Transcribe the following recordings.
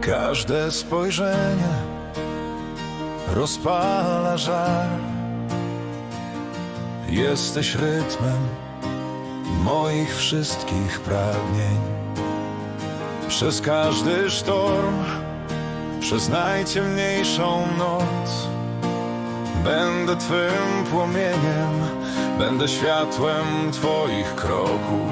Każde spojrzenie rozpala żar. Jesteś rytmem moich wszystkich pragnień. Przez każdy sztorm, przez najciemniejszą noc, będę Twym płomieniem, będę światłem Twoich kroków.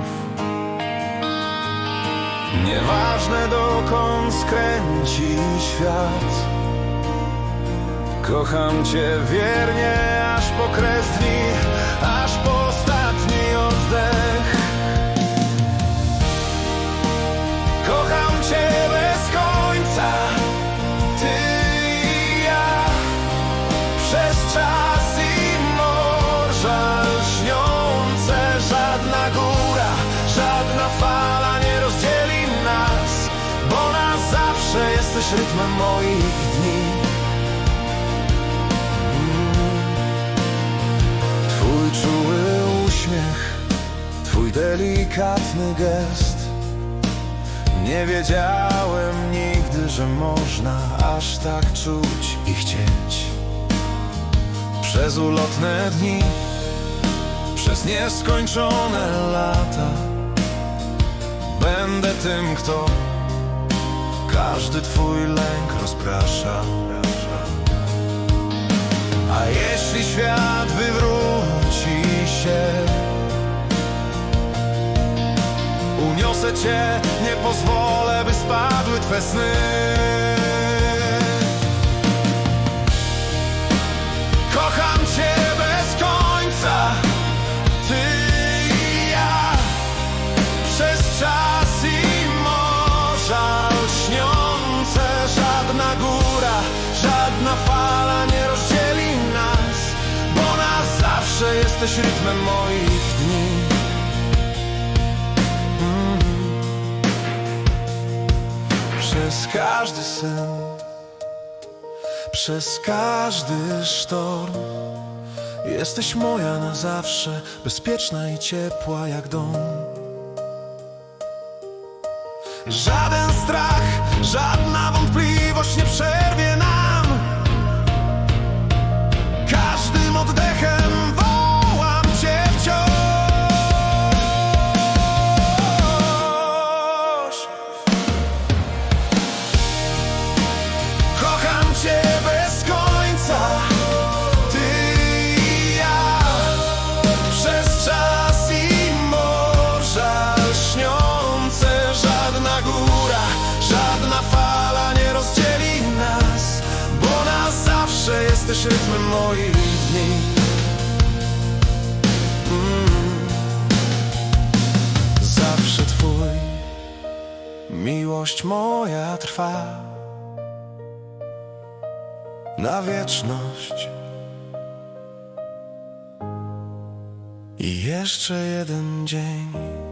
Nieważne dokąd skręci świat. Kocham Cię wiernie aż po kres dni jesteś rytmem moich dni. Twój czuły uśmiech, twój delikatny gest. Nie wiedziałem nigdy, że można aż tak czuć i chcieć Przez ulotne dni, przez nieskończone lata. Będę tym, kto każdy twój lęk rozprasza. A jeśli świat wywróci się Uniosę cię, nie pozwolę, by spadły twe sny jesteś rytmem moich dni. Mm. Przez każdy sen Przez każdy sztorm Jesteś moja na zawsze Bezpieczna i ciepła jak dom. Żaden strach, żadna wątpliwość jesteś rytmem moich dni Mm. Zawsze Twój Miłość moja trwa na wieczność. I jeszcze jeden dzień.